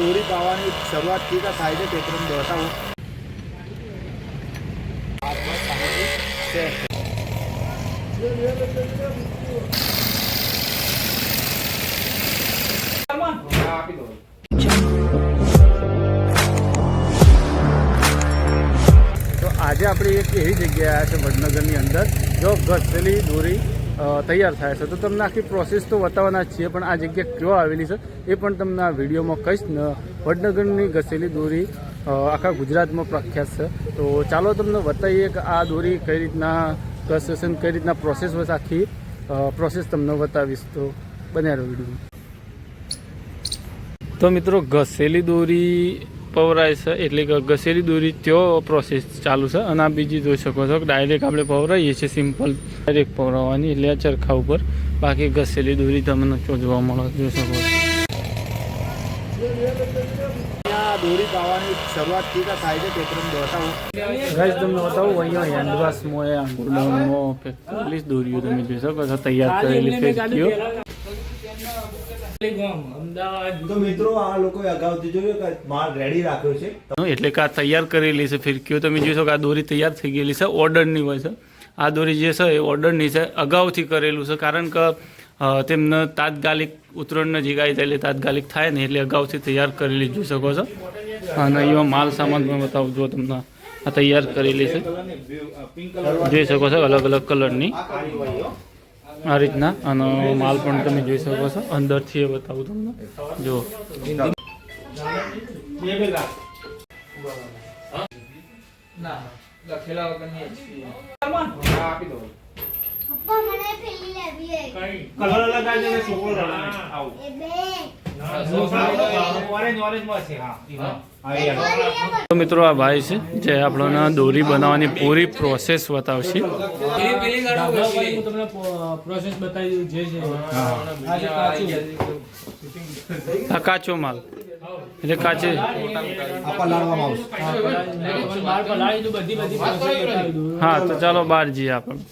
દોરી પાવાની શરૂઆત કેવી થાય છે, તે તમને બતાવું તો આજે આપણે એક એવી જગ્યાએ આવ્યા છે, વડનગરની અંદર, જો ઘસેલી દોરી તૈયાર થાય છે. તો તમને આખી પ્રોસેસ તો બતાવવાના જ છીએ, પણ આ જગ્યા ક્યાં આવેલી છે એ પણ તમને આ વિડીયોમાં કહીશ. ને, વડનગરની ઘસેલી દોરી આખા ગુજરાતમાં પ્રખ્યાત છે. તો ચાલો તમને બતાવીએ કે આ દોરી કઈ રીતના કન્સ્ટ્રક્શન કઈ રીતના પ્રોસેસ હોય આખી. પ્રોસેસ તમને બતાવીશ તો બન્યા રહ્યો વીડિયો તો મિત્રો ઘસેલી દોરી પવરાય છે, એટલે કે ઘસેલી દોરી તેઓ પ્રોસેસ ચાલુ છે. અને આ બીજી જોઈ શકો છો ડાયરેક્ટ આપણે પવરાઈએ છીએ સિમ્પલ ડાયરેક્ટ પવરાવવાની એટલે ચરખા ઉપર. બાકી ઘસેલી દોરી તમને ચો જોવા મળે, જોઈ શકો છો. દોરી પાવાની શરૂઆત થાય છે તમને બતાવું ગાઈસ તમને બતાવું અહીંયા હેન્ડવાશમાં, એ આંગોડામાં ફેક્ટરી દોરીઓ તમે જોઈ શકો છો, તૈયાર કરેલી તો મિત્રો આ લોકોએ અગાઉથી જોયું કે માલ રેડી રાખ્યો છે. એટલે કે આ તૈયાર કરેલી છે ફિરકીઓ તમે જોશો કે આ દોરી તૈયાર થઈ ગયેલી છે ઓર્ડરની હોય છે. આ દોરી જે છે એ ઓર્ડરની છે અગાઉથી કરેલું છે કારણ કે તેમને તાત્કાલિક ઉત્તરાયણ નજીક આવી જાય એટલે તાત્કાલિક થાય ને એટલે અગાઉથી તૈયાર કરેલી જોઈ શકો છો. અને અહીંયા માલ સામાન પણ બતાવું જો તમને આ તૈયાર કરેલી છે. જોઈ શકો છો અલગ અલગ કલરની. આ રીતના અને માલ પણ તમે જોઈ શકો છો. અંદરથી એ બતાવું તમને. જો પપ્પા મને પેલી લેવી છે કલર લગાવી દે છોકરો તો મિત્રો આ ભાઈ છે જે આપણને દોરી બનાવવાની પૂરી પ્રોસેસ બતાવશે. પ્રોસેસ બતાવી જે છે આ જે કાચું. માલ. એટલે કાચી. હા, તો ચાલો બહાર જઈએ આપણે.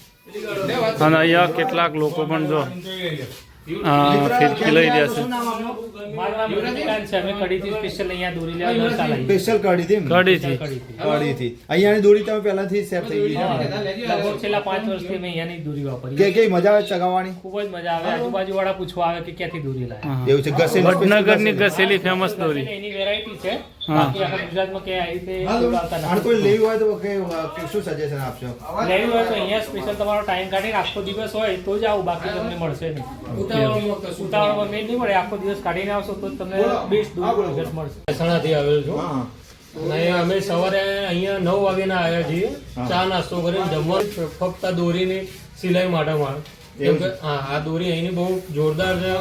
અને અહીંયા કેટલાક લોકો પણ જો. ફિરકી લઈ રહ્યા છે. સ્પેશિયલ અહીંયા દોરી લેવા દર સાલ આવીએ. સ્પેશિયલ કાઢી હતી એમ? કડીથી કડીથી. કાઢીથી. અહીંયાની દોરી તમે પહેલાથી સેટ થઈ ગઈ છે. લગભગ છેલ્લા પાંચ વર્ષથી અમે અહીંયાની દોરી કે મજા આવે ચગાવવાની? ખૂબ જ મજા આવે. આજુબાજુ વાળા પૂછવા આવે કે ક્યાંથી દોરી લાવે. એવું છે ઘસેલી વડનગરની ફેમસ દોરી. એની વેરાયટી છે. બાકી આખા ગુજરાતમાં ક્યાંય આવી રીતે હાલો. દોરી આવતા આને કોઈ લેવી હોય તો કઈ શું સજેશન આપશો? લેવી હોય તો અહીંયા સ્પેશિયલ તમારો ટાઈમ કાઢીને આખો દિવસ હોય તો જ આવું બાકી તમને મળશે નહીં. ઉતાવળમાં મેળ નહીં. મળે. આખો દિવસ કાઢીને આવશો તો તમને બેસ્ટ દૂર રિઝલ્ટ મળશે. મહેસાણાથી આવેલો છું. અને અમે સવારે અહીંયા નવ વાગ્યાના આવ્યા છીએ. ચા નાસ્તો કરીને જમવા ફક્ત દોરી ની સિલાઈ માટે માં કેમ કે આ દોરી અહીંની બહુ જોરદાર છે.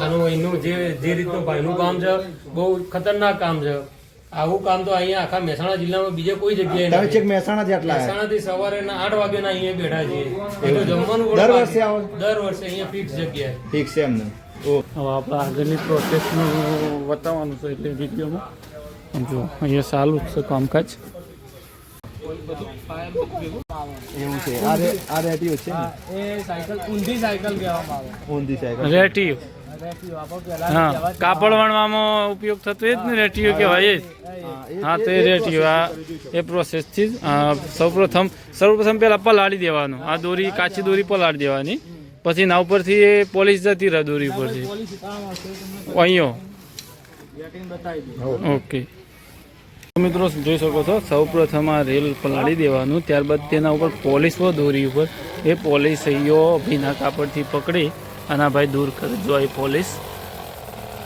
આનું અહીંનું જે જે રીતનું ભાઈનું કામ છે બહુ ખતરનાક કામ છે. આવું કામ તો અહીંયા આખા મહેસાણા જિલ્લામાં બીજે કોઈ જગ્યાએ તમે નથી. ચેક મહેસાણાથી આટલા મહેસાણા થી સવારે ના આઠ વાગ્યાના અહીંયા બેઠા છીએ. એટલું જમવાનું દર વર્ષે આવો? દર વર્ષે અહીંયા ફિક્સ જગ્યાએ ફિક્સ છે એમને. ઓ. હવે આપણે આગળની પ્રોસેસનું બતાવવાનું છે એટલે વિડીયોમાં. જો અહીંયા સારું છે કામકાજ. એવું છે. આ રે રેટીઓ છે ને? એ સાયકલ ઊંધી સાયકલ કહેવામાં આવે. ઊંધી સાયકલ. રેટીઓ હા, કાપડ વણવામાં ઉપયોગ થતો એ જ ને રેટીઓ કહેવાય, એ હા, તો એ રેટીઓ, આ એ પ્રોસેસથી સૌપ્રથમ સૌપ્રથમ પહેલાં પલાળી દેવાનું. આ દોરી, કાચી દોરી પલાળી દેવાની. પછી ના ઉપરથી એ પોલીસ જતી રહે દોરી ઉપરથી. અહીંયા. ઓકે. મિત્રો, જોઈ શકો છો, સૌપ્રથમ આ રેલ પલાળી દેવાનું. ત્યારબાદ તેના ઉપર પોલીસ દોરી ઉપર એ પોલીસ અહીંયો ભીના કાપડથી પકડી અને આ ભાઈ દૂર કરી દો એ પોલીસ.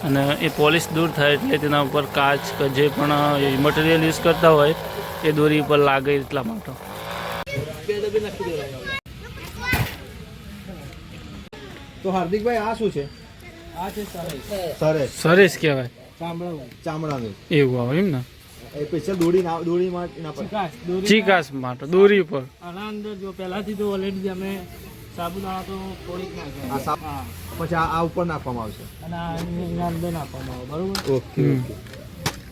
અને એ પોલીસ દૂર થાય એટલે તેના ઉપર કાચ કે જે પણ મટીરિયલ યુઝ કરતા હોય એ દોરી ઉપર લાગે એટલા માટે. તો હાર્દિકભાઈ આ શું છે? આ છે સરેશ. સરેશ. સરસ કહેવાય. ચામડો ચામડાનું. એવું આવે એમ ને? એ સ્પેશિયલ દોરી ના દોરી માં ના દોરી ચીકાસ માટે દોરી ઉપર. આના અંદર જો પહેલાથી તો ઓલરેડી અમે સાબુદાણા તો થોડીક આ હા. પછી આ આ ઉપર નાખવામાં આવશે. અને આ અંદર નાખવામાં આવે બરોબર? Okay okay.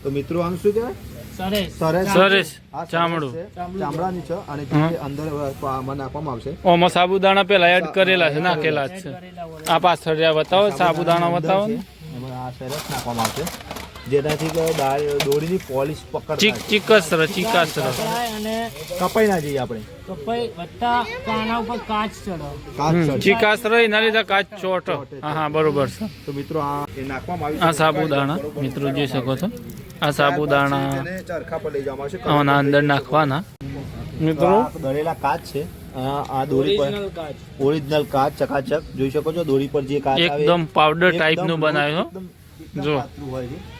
તો મિત્રો આનું શું કહેવાય? સરસ. સરસ. ચામડું. ચામડાની છે અને જે અંદર આમાં નાખવામાં આવશે. ઓમાં સાબુદાણા પેલા એડ કરેલા છે નાખેલા જ છે. આ પાછળ બતાવો સાબુદાણા બતાવો. એમાં આ સરસ નાખવામાં આવશે. જેનાથી દોરીની પોલિશ પકડ ચીક ચીકસર ચીકાસર. અને કપાઈ ના જઈએ આપણે. કપાઈ વત્તા કાના ઉપર કાચ ચડો. કાચ ચડે. ચીકાસર એના લીધે કાચ ચોટ. હા હા બરોબર છે. તો મિત્રો આ એ નાખવામાં આ સાબુદાણા. મિત્રો જોઈ શકો છો. આ સાબુદાણા ચરખા પર લઈ જવામાં આવશે. આના અંદર નાખવાના. મિત્રો? દળેલા કાચ છે. આ દોરી પર ઓરિજિનલ કાચ. ચકાચક. જોઈ શકો છો દોરી પર જે કાચ આવે. એકદમ પાવડર ટાઈપનું બનાવ્યો જો. હોય છે.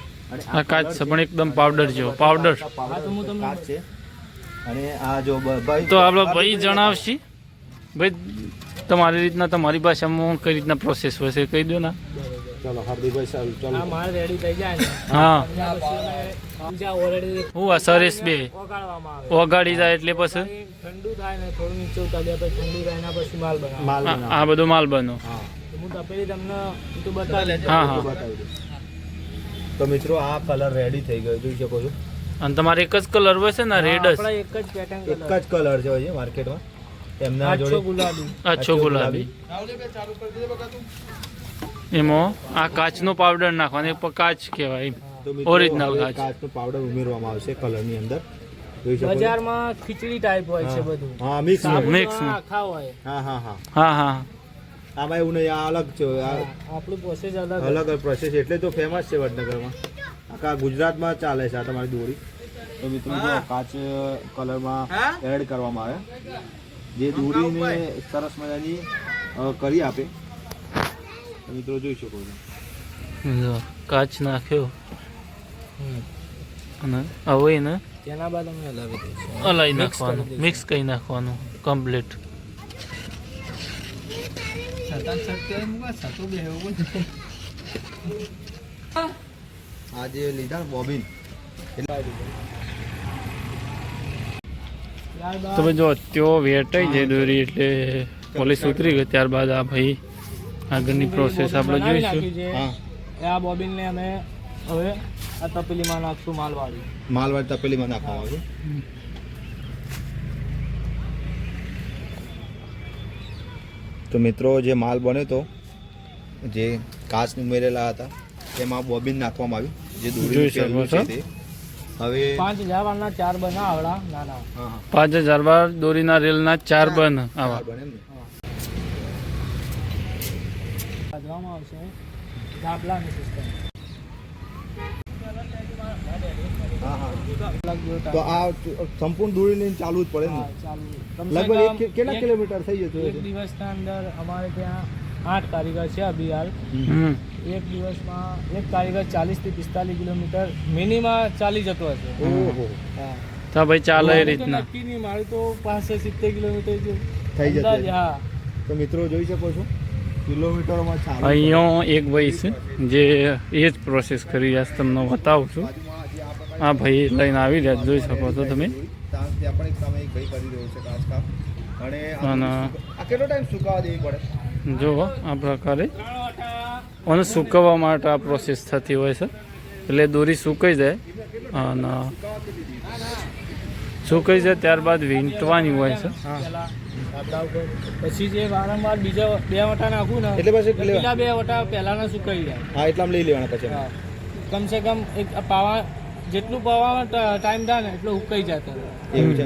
આ કાચ છે પણ એકદમ પાવડર જેવો પાવડર કાચ છે અને આ જો ભાઈ તો આપણો ભાઈ જણાવશે? ભાઈ તમારી રીતના તમારી ભાષામાં કઈ રીતના પ્રોસેસ હોય છે કહી દો ને. ચલો હાર્દિકભાઈ સારું આ માલ રેડી થઈ જાય હા. ત્યાં પછી અમે બીજા ઓલરેડી હું આ સરેશ બે. ઓગાળવામાં ઓગાડી જાય એટલે પછી? પછી ઠંડુ થાય ને થોડું નીચે ઉતારી પછી ઠંડુ થાય એના પછી માલ આ- બનાવો. આ બધો માલ બનો. હું. તપેલી તમને તો બતાવી હા હા. બતાવી દો. તો મિત્રો આ કલર રેડી થઈ ગયો. જોઈ શકો છો. અને તમારે એક જ કલર હોય છે ને? રેડ જ. એક જ પેટર્ન એક જ કલર છે હોય છે માર્કેટમાં એમના જોડે ગુલાબી. આછો ગુલાબી. એમાં આ કાચનો પાવડર નાખવાનો કાચ કહેવાય મિત્રો કાચ. કાચનો પાવડર ઉમેરવામાં આવશે કલરની અંદર. જોઈ શકો છો. બજારમાં ખીચડી ટાઈપ હોય છે બધું. હા મિક્સ હા. સાબુદાણા mix માં. આખા હોય. હા હા. હા હા હા. આમાં એવું નહીં આ અલગ છે આ આપણું પ્રોસેસ અલગ અલગ પ્રોસેસ એટલે તો ફેમસ છે વડનગરમાં. આખા ગુજરાતમાં ચાલે છે આ તમારી દોરી. તો મિત્રો જો કાચ કલરમાં એડ કરવામાં આવે. જે દોરીને સરસ મજાની કરી આપે. મિત્રો જોઈ શકો છો. કાચ નાખ્યો. હમ. અને હવે એને તેના બાદ અમે હલાવી દઈશું. હલાઈ નાખવાનું મિક્સ કરી નાખવાનું કમ્પ્લીટ આ જે. લીધા બોબિન. તમે જો તેઓ વેટાઈ જાય દોરી એટલે પોલીસ ઉતરી ગઈ ત્યારબાદ આ ભાઈ આગળની પ્રોસેસ આપણે જોઈશું. આ બોબિનને અમે હવે આ તપેલીમાં નાખશું માલવાડી. માલવાડી તપેલીમાં નાખવામાં આવે તો મિત્રો જે માલ બન્યો તો જે કાચ ઉમેરેલા હતા તેમાં બોબિન નાખવામાં આવ્યું. જે દોરી છો. તે. હવે પાંચ હજાર વાળના ચાર બના આવડા નાના. પાંચ હજાર બાર દોરીના રેલના ચાર બન આવા. આવશે. સિસ્ટમ હા હા અલગ જો તો આ સંપૂર્ણ દોરી લઈને ચાલુ જ પડે ને. લગભગ કેટલા કિલોમીટર થઈ જતું એક દિવસના અંદર અમારે ત્યાં આઠ કારીગર છે અભી હાલ એક દિવસમાં એક કારીગર ચાલીસથી પિસ્તાલીસ કિલોમીટર મિનિમમ ચાલી જતો હશે. ઓહો. તો ભાઈ ચાલે એ રીતના. નક્કી નહીં મારું તો પાસે સિત્તેર કિલોમીટર થઈ જશે. હા. તો મિત્રો જોઈ શકો છો કિલોમીટરમાં ચાલુ અહીંયા એક ભાઈ છે જે એ જ પ્રોસેસ કરી રહ્યા છે તમને બતાવું છું. આ ભાઈ લઈને આવી રહ્યા જોઈ શકો છો તમે. ત્યાં ત્યાં પણ એક સામે એક ભાઈ કરી રહ્યો છે કાચકામ અને આ અને આ કેટલો ટાઈમ સુકાવા દેવી પડે? જો આ પ્રકારે. અને સુકવવા માટે આ પ્રોસેસ થતી હોય છે. એટલે દોરી સુકાઈ જાય. અને સુકાઈ જાય ત્યારબાદ વીંટવાની હોય છે. પછી જે વારંવાર બીજા બે વટા નાખું ને એટલે પછી બીજા બે વટા પહેલાના સુકાઈ જાય. હા એટલા લઈ લેવાના પછી. હા. કમસે કમ એક પાવા જેટલું પાવામાં ટાઈમ થાય ને એટલું ઉકાઈ જતો એવું છે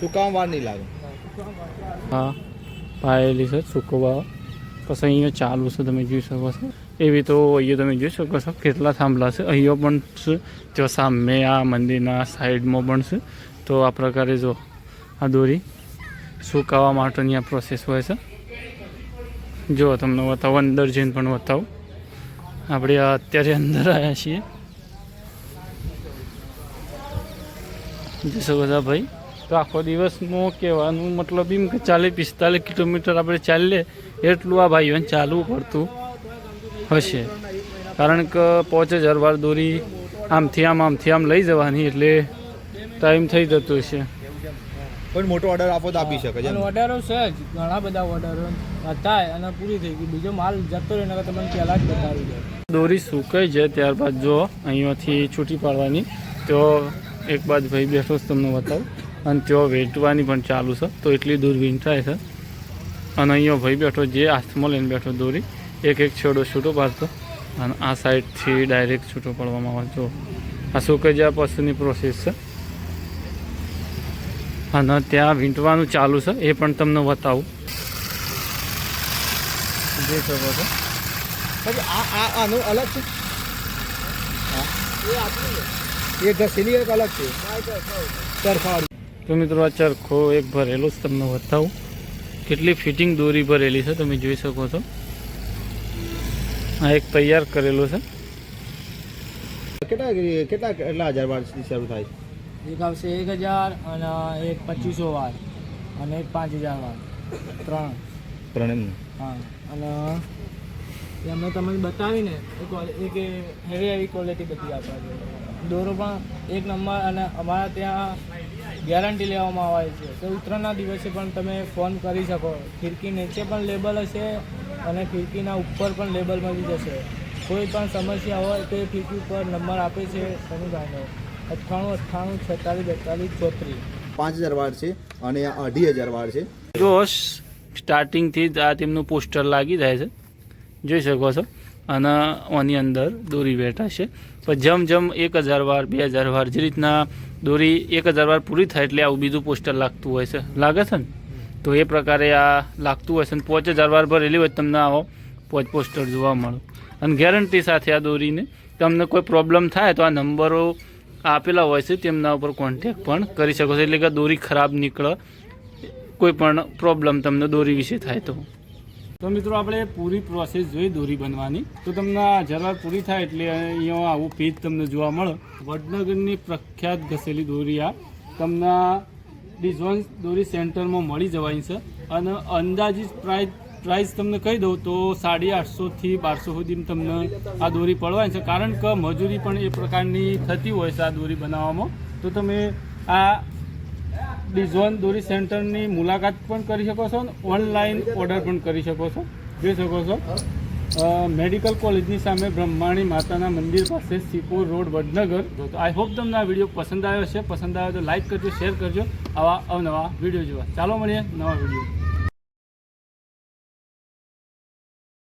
સુકાવા વાર નહીં લાગે. હા પાયેલી છે સુકવવા પછી અહીંયા ચાલુ છે તમે જોઈ શકો છો. એવી તો અહીંયા તમે જોઈ શકો છો કેટલા થાંભલા છે. અહીંયા પણ છે. જો સામે આ મંદિરના સાઈડમાં પણ છે. તો આ પ્રકારે જો આ દોરી સુકાવા માટેની આ પ્રોસેસ હોય છે. જો તમને બતાવો અંદર જઈને પણ બતાવું. આપણે અત્યારે અંદર આવ્યા છીએ. જોઈ શકો છો ભાઈ તો આખો દિવસનું કહેવાનું મતલબ એમ કે ચાલીસ પિસ્તાલીસ કિલોમીટર આપણે ચાલીએ એટલું આ ભાઈઓને ચાલવું પડતું હશે. કારણ કે પાંચ હજાર વાર દોરી આમથી આમ આમથી આમ લઈ જવાની એટલે ટાઈમ થઈ જતો છે કોઈ મોટો ઓર્ડર આપો તો આપી શકે છે ઓર્ડરો છે જ. ઘણા બધા ઓર્ડરો થાય અને પૂરી થઈ ગઈ. બીજો માલ જતો રહે નકર તમને પહેલાં જ બતાવી દે દોરી સુકાઈ જાય ત્યારબાદ જો અહીંયાથી છૂટી પાડવાની તો એક બાજુ ભાઈ બેઠો છે તમને બતાવું. અને તેઓ વેચવાની પણ ચાલુ છે. તો એટલી દૂર વીંટાય છે. અને અહીંયા ભાઈ બેઠો જે હાથમાં લઈને બેઠો દોરી એક એક છેડો છૂટો પાડતો. અને આ સાઈડથી ડાયરેક્ટ છૂટો પાડવામાં આવે. જો આ સુકેજા પશુની પ્રોસેસ છે. અને ત્યાં વીંટવાનું ચાલુ છે. એ પણ તમને બતાવું. જોઈ શકો છો પછી આ આનું અલગ છે. હા. એ ઘસેલી એક અલગ છે. તરફાળી તો મિત્રો આ ચરખો એક ભરેલો જ તમને બતાવું. કેટલી ફિટિંગ દોરી ભરેલી છે તમે જોઈ શકો છો. આ એક તૈયાર કરેલો છે. કેટલા કેટલા કેટલા હજાર વારથી શરૂ થાય? એક આવશે એક હજાર અને એક પચીસો વાર અને એક પાંચ હજાર વાર ત્રણ. ત્રણેય હા અને એ અમે તમને બતાવીને એ એક હેવી હેવી ક્વોલિટી બધી આપવા છે દોરો પણ એક નંબર અને અમારા ત્યાં ગેરંટી લેવામાં આવે છે તો ઉત્તરાયણના દિવસે પણ તમે ફોન કરી શકો. ખિડકી નીચે પણ લેબલ હશે અને ખિડકીના ઉપર પણ લેબલ મળી જશે. કોઈ પણ સમસ્યા હોય તો એ ખિડકી ઉપર નંબર આપે છે સમુદાયનો અઠ્ઠાણું અઠ્ઠાણું છેતાલીસ બેતાલીસ ચોત્રીસ. પાંચ હજાર વાર છે અને આ અઢી હજાર વાર છે. જો સ્ટાર્ટિંગથી જ આ તેમનું પોસ્ટર લાગી જાય છે. જોઈ શકો છો. અને આની અંદર દોરી છે. પણ જેમ જેમ એક હજાર વાર, બે હજાર વાર જે રીતના દોરી એક હજાર વાર પૂરી થાય એટલે આવું બીજું પોસ્ટર લાગતું હોય છે. લાગે છે ને? તો એ પ્રકારે આ લાગતું હોય છે અને પાંચ હજાર વાર ભરેલી હોય તમને આવો પોચ પોસ્ટર જોવા મળે. અને ગેરંટી સાથે આ દોરીને તમને કોઈ પ્રોબ્લેમ થાય તો આ નંબરો આપેલા હોય છે, તેમના ઉપર કોન્ટેક પણ કરી શકો છો. એટલે કે દોરી ખરાબ નીકળે, કોઈ પણ પ્રોબ્લેમ તમને દોરી વિશે થાય તો. તો મિત્રો આપણે પૂરી પ્રોસેસ જોઈ, દોરી બનવાની. તો તમને જરૂર પૂરી થાય એટલે અહીંયા આવું પેજ તમને જોવા મળે. વડનગરની પ્રખ્યાત ઘસેલી દોરી આ. તમને ડિઝોન દોરી સેન્ટરમાં મળી જવાની છે. અને અંદાજિત પ્રાઇસ પ્રાઇસ તમને કહી દઉં તો સાડી આઠસોથી બારસો સુધી તમને આ દોરી પડવાની છે. કારણ કે મજૂરી પણ એ પ્રકારની થતી હોય છે આ દોરી બનાવવામાં. તો તમે આ ડિઝોન દોરી સેન્ટરની મુલાકાત પણ કરી શકો છો અને ઓનલાઈન ઓર્ડર પણ કરી શકો છો. જોઈ શકો છો. મેડિકલ કોલેજની સામે બ્રહ્માણી માતાના મંદિર પાસે સિપોર રોડ, વડનગર. તો આઈ હોપ તમને આ વીડિયો પસંદ આવ્યો છે પસંદ આવ્યો તો લાઈક કરજો શેર કરજો. આવા અવનવા વીડિયો જોવા. ચાલો મળીએ નવા વીડિયો